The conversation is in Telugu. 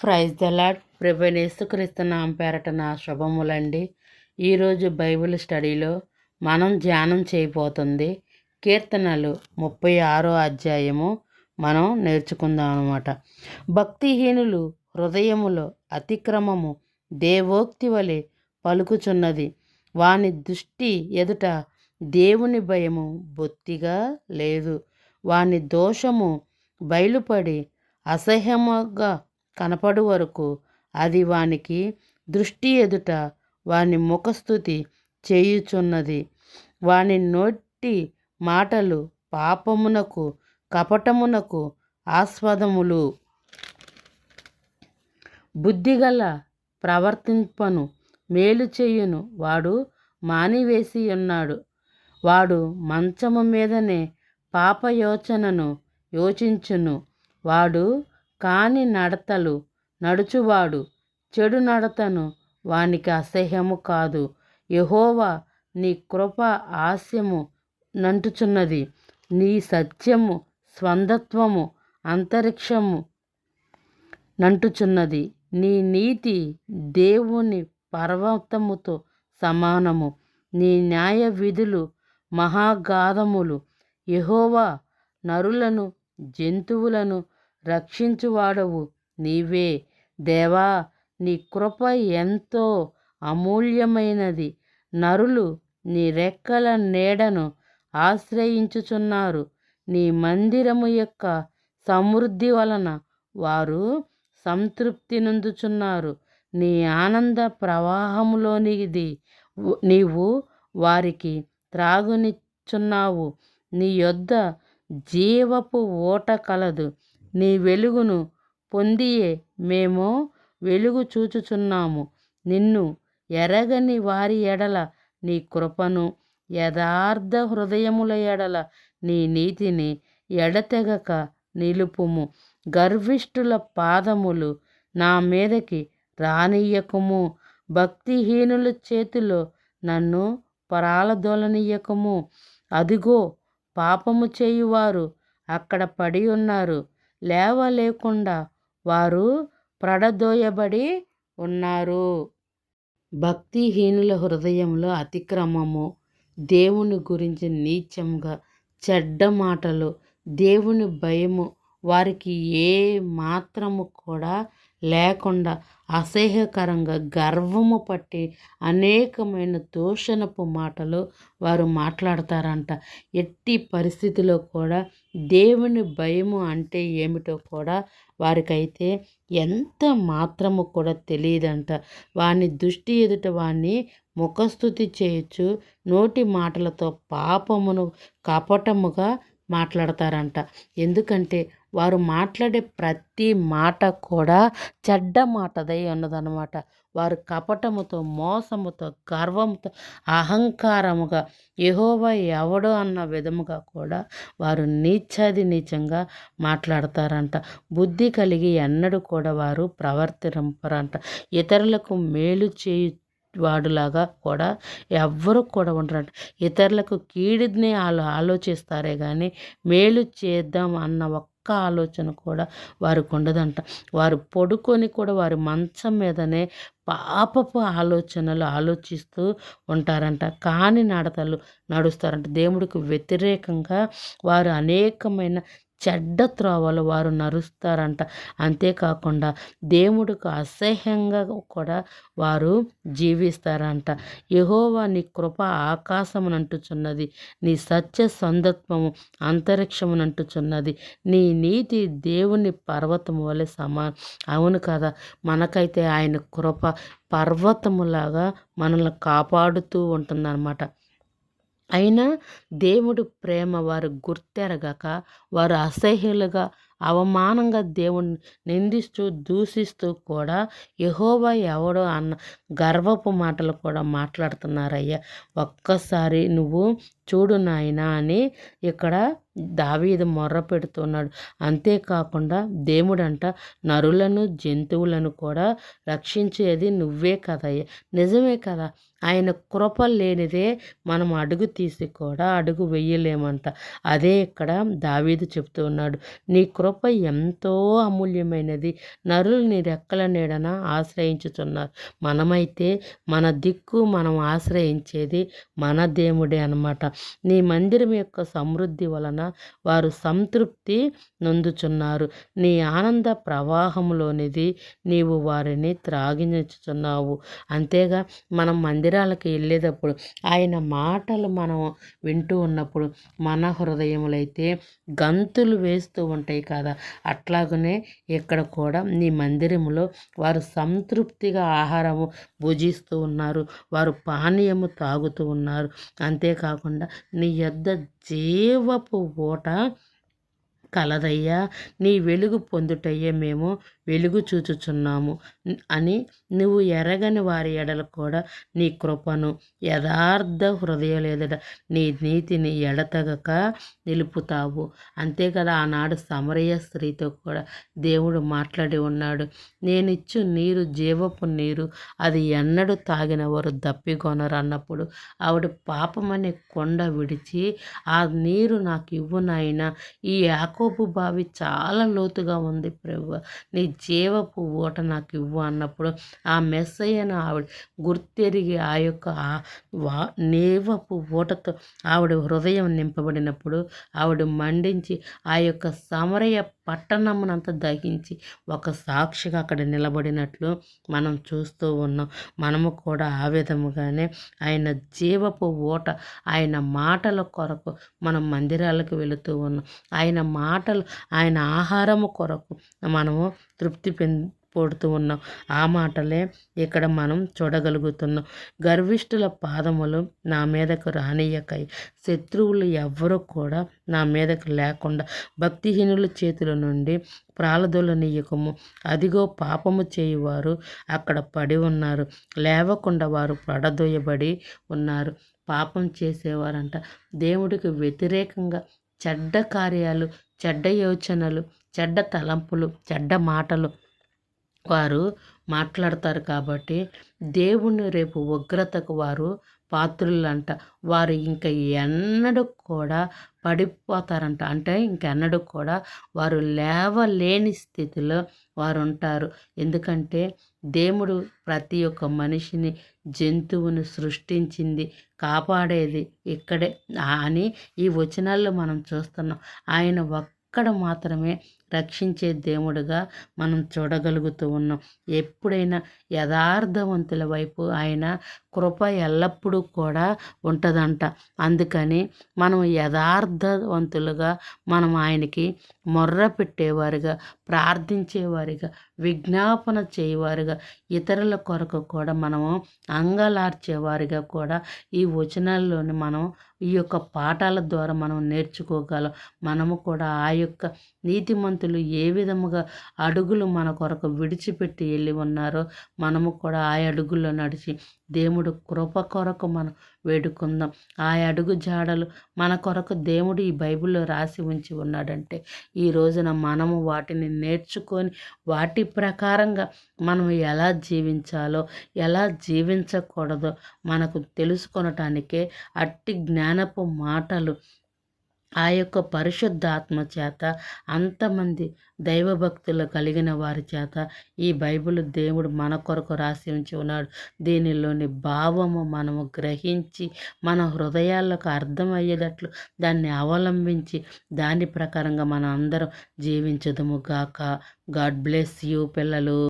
ప్రైజ్ ద లాడ్ ప్రభనేసుక్రీస్తు నామ పేరట నా శుభములండి. ఈరోజు బైబిల్ స్టడీలో మనం ధ్యానం చేయబోతుంది కీర్తనలు ముప్పై ఆరో అధ్యాయము మనం నేర్చుకుందాం అనమాట భక్తిహీనులు హృదయములో అతిక్రమము దేవోక్తి వలె పలుకుచున్నది. వాని దృష్టి ఎదుట దేవుని భయము బొత్తిగా లేదు. వాని దోషము బయలుపడి అసహ్యముగా కనపడు వరకు అది వానికి దృష్టి ఎదుట వాని ముఖస్థుతి చేయుచున్నది. వాని నోటి మాటలు పాపమునకు కపటమునకు ఆస్వాదములు. బుద్ధిగల ప్రవర్తింపను మేలు చేయును. వాడు మానివేసి ఉన్నాడు వాడు మంచము మీదనే పాపయోచనను యోచించును. వాడు కాని నడతలు నడుచువాడు చెడు నడతను వానికి అసహ్యము కాదు. యహోవా నీ కృప హాస్యము నంటుచున్నది. నీ సత్యము స్వందత్వము అంతరిక్షము నంటుచున్నది. నీ నీతి దేవుని పర్వతముతో సమానము. నీ న్యాయ విధులు మహాగాధములు. యహోవా నరులను జంతువులను రక్షించువాడవు నీవే. దేవా నీ కృప ఎంతో అమూల్యమైనది. నరులు నీ రెక్కల నీడను ఆశ్రయించుచున్నారు. నీ మందిరము యొక్క సమృద్ధి వలన వారు సంతృప్తి నొందుచున్నారు. నీ ఆనంద ప్రవాహములోనిది నీవు వారికి త్రాగునిచ్చున్నావు. నీ యొద్ద జీవపు ఓట కలదు. నీ వెలుగును పొందియే మేము వెలుగు చూచుచున్నాము. నిన్ను ఎరగని వారి ఎడల నీ కృపను యథార్థ హృదయముల ఎడల నీ నీతిని ఎడతెగక నిలుపుము. గర్విష్ఠుల పాదములు నా మీదకి రానియ్యకము. భక్తిహీనుల చేతిలో నన్ను పరాలదోలనీయకము అదిగో పాపము చేయువారు అక్కడ పడి ఉన్నారు. లేవలేకుండా వారు ప్రడదోయబడి ఉన్నారు. భక్తిహీనుల హృదయంలో అతిక్రమము దేవుని గురించి నీచంగా చెడ్డ మాటలు దేవుని భయము వారికి ఏ మాత్రము కూడా లేకుండా అసహ్యకరంగా గర్వము పట్టి అనేకమైన దూషణపు మాటలు వారు మాట్లాడతారంట. ఎట్టి పరిస్థితిలో కూడా దేవుని భయము అంటే ఏమిటో కూడా వారికైతే ఎంత మాత్రము కూడా తెలియదంట. వాని దృష్టి ఎదుట వాణ్ణి ముఖస్థుతి చేయొచ్చు నోటి మాటలతో పాపమును కపటముగా మాట్లాడతారంట. ఎందుకంటే వారు మాట్లాడే ప్రతి మాట కూడా చెడ్డ మాటదై ఉన్నదనమాట వారు కపటముతో మోసముతో గర్వంతో అహంకారముగా యహోవా ఎవడో అన్న విధముగా కూడా వారు నీచాది నీచంగా మాట్లాడతారంట. బుద్ధి కలిగి ఎన్నడూ కూడా వారు ప్రవర్తింపరంట. ఇతరులకు మేలు చేయు వాడులాగా కూడా ఎవ్వరు కూడా ఉండరంట. ఇతరులకు కీడిని వాళ్ళు ఆలోచిస్తారే కానీ మేలు చేద్దాం అన్న ఒక్క ఆలోచన కూడా వారికి ఉండదంట. వారు పడుకొని కూడా వారి మంచం మీదనే పాపపు ఆలోచనలు ఆలోచిస్తూ ఉంటారంట. కాని నడతలు నడుస్తారంట. దేవుడికి వ్యతిరేకంగా వారు అనేకమైన చెడ్డ త్రోవలు వారు నరుస్తారంట. అంతేకాకుండా దేవుడికి అసహ్యంగా కూడా వారు జీవిస్తారంట. యహోవా నీ కృప ఆకాశమునంటుచున్నది. నీ సత్య సందత్వము అంతరిక్షమునంటుచున్నది. నీ నీతి దేవుని పర్వతము వలె సమా అవును కదా మనకైతే ఆయన కృప పర్వతములాగా మనల్ని కాపాడుతూ ఉంటుందన్నమాట. అయినా దేవుడు ప్రేమ వారు గుర్తెరగక వారు అసహ్యులుగా అవమానంగా దేవుణ్ణి నిందిస్తూ దూషిస్తూ కూడా యహోవా ఎవడో అన్న గర్వపు మాటలు కూడా మాట్లాడుతున్నారయ్యా. ఒక్కసారి నువ్వు చూడు నాయనా అని ఇక్కడ దావీదు మొర్ర పెడుతున్నాడు. అంతేకాకుండా దేవుడంట నరులను జంతువులను కూడా రక్షించేది నువ్వే కదయ్య. నిజమే కదా ఆయన కృప లేనిదే మనం అడుగు తీసి కూడా అడుగు వెయ్యలేమంట అదే ఇక్కడ దావీదు చెప్తూ ఉన్నాడు నీ కృప ఎంతో అమూల్యమైనది. నరులు నీ రెక్కల నీడన ఆశ్రయించుతున్నారు. మనమైతే మన దిక్కు మనం ఆశ్రయించేది మన దేవుడే అనమాట నీ మందిరం యొక్క సమృద్ధి వలన వారు సంతృప్తి నొందుచున్నారు. నీ ఆనంద ప్రవాహంలోనిది నీవు వారిని త్రాగించుచున్నావు. అంతేగా మనం మందిరాలకు వెళ్ళేటప్పుడు ఆయన మాటలు మనం వింటూ ఉన్నప్పుడు మన హృదయములైతే గంతులు వేస్తూ ఉంటాయి కదా. అట్లాగనే ఇక్కడ కూడా నీ మందిరములో వారు సంతృప్తిగా ఆహారము భుజిస్తూ ఉన్నారు. వారు పానీయము తాగుతూ ఉన్నారు. అంతేకాకుండా నీ యొద్ద జీవపు ఓట కలదయ్యా. నీ వెలుగు పొందుటయ్యే మేము వెలుగు చూచుచున్నాము. అని నువ్వు ఎరగని వారి ఎడల కూడా నీ కృపను యథార్థ హృదయం లేదట నీ నీతిని ఎడతగక నిలుపుతావు. అంతే కదా ఆనాడు సమరయ స్త్రీతో కూడా దేవుడు మాట్లాడి ఉన్నాడు. నేనిచ్చు నీరు జీవపు నీరు అది ఎన్నడు తాగిన వారు దప్పికొనరు అన్నప్పుడు ఆవిడ పాపమనే కొండ విడిచి ఆ నీరు నాకు ఇవ్వు నాయన. ఈ యాకోపు బావి చాలా లోతుగా ఉంది ప్రభు. నీ జీవపు ఊట నాకు ఇవ్వు అన్నప్పుడు ఆ మెస్సయ్యను ఆవిడ గుర్తెరిగి ఆ యొక్క వా నేవపు ఊటతో ఆవిడ హృదయం నింపబడినప్పుడు ఆవిడ మండించి ఆ యొక్క సమరయ పట్టణమునంతా దహించి ఒక సాక్షిగా అక్కడ నిలబడినట్లు మనం చూస్తూ ఉన్నాం. మనము కూడా ఆ విధముగానే ఆయన జీవపు ఓట ఆయన మాటల కొరకు మనం మందిరాలకు వెళుతూ ఉన్నాం. ఆయన మాటలు ఆయన ఆహారము కొరకు మనము తృప్తి పోడుతూ ఉన్నాం. ఆ మాటలే ఇక్కడ మనం చూడగలుగుతున్నాం. గర్విష్ఠుల పాదములు నా మీదకు రానియకై శత్రువులు ఎవ్వరూ కూడా నా మీదకు లేకుండా భక్తిహీనుల చేతుల నుండి ప్రాలదొలనీయకము. అదిగో పాపము చేయువారు అక్కడ పడి ఉన్నారు. లేవకుండా వారు పడదోయబడి ఉన్నారు. పాపం చేసేవారంట. దేవుడికి వ్యతిరేకంగా చెడ్డ కార్యాలు చెడ్డ యోచనలు చెడ్డ తలంపులు చెడ్డ మాటలు వారు మాట్లాడతారు కాబట్టి దేవుని రేపు ఉగ్రతకు వారు పాత్రులంట. వారు ఇంకా ఎన్నడూ కూడా పడిపోతారంట. అంటే ఇంకెన్నడూ కూడా వారు లేవలేని స్థితిలో వారు ఉంటారు ఎందుకంటే దేవుడు ప్రతి ఒక్క మనిషిని జంతువుని సృష్టించింది కాపాడేది ఇక్కడే అని ఈ వచనాల్లో మనం చూస్తున్నాం. ఆయన ఒక్కడ మాత్రమే రక్షించే దేవుడుగా మనం చూడగలుగుతూ ఉన్నాం. ఎప్పుడైనా యథార్థవంతుల వైపు ఆయన కృప ఎల్లప్పుడూ కూడా ఉంటుందంట. అందుకని మనం యథార్థవంతులుగా మనం ఆయనకి మొర్ర పెట్టేవారుగా ప్రార్థించేవారిగా విజ్ఞాపన చేయవారుగా ఇతరుల కొరకు కూడా మనము అంగలార్చేవారిగా కూడా ఈ వచనాల్లోని మనం ఈ యొక్క పాఠాల ద్వారా మనం నేర్చుకోగలం. మనము కూడా ఆ యొక్క నీతిమంతులు ఏ విధముగా అడుగులు మన కొరకు విడిచిపెట్టి వెళ్ళి ఉన్నారో మనము కూడా ఆ అడుగుల్లో నడిచి దేవుడు కృప కొరకు మనం వేడుకుందాం. ఆ అడుగు జాడలు మన కొరకు దేవుడు ఈ బైబిల్లో రాసి ఉంచి ఉన్నాడంటే ఈ రోజున మనము వాటిని నేర్చుకొని వాటి ప్రకారంగా మనం ఎలా జీవించాలో ఎలా జీవించకూడదో మనకు తెలుసుకొనటానికే అట్టి జ్ఞానపు మాటలు ఆ యొక్క పరిశుద్ధాత్మ చేత అంతమంది దైవభక్తులు కలిగిన వారి చేత ఈ బైబిల్ దేవుడు మన కొరకు రాసి ఉంచి ఉన్నాడు. దీనిలోని భావము మనము గ్రహించి మన హృదయాలకు అర్థమయ్యేటట్లు దాన్ని అవలంబించి దాని ప్రకారంగా మనం అందరం జీవించదము గాక. గాడ్ బ్లెస్ యూ పిల్లలు.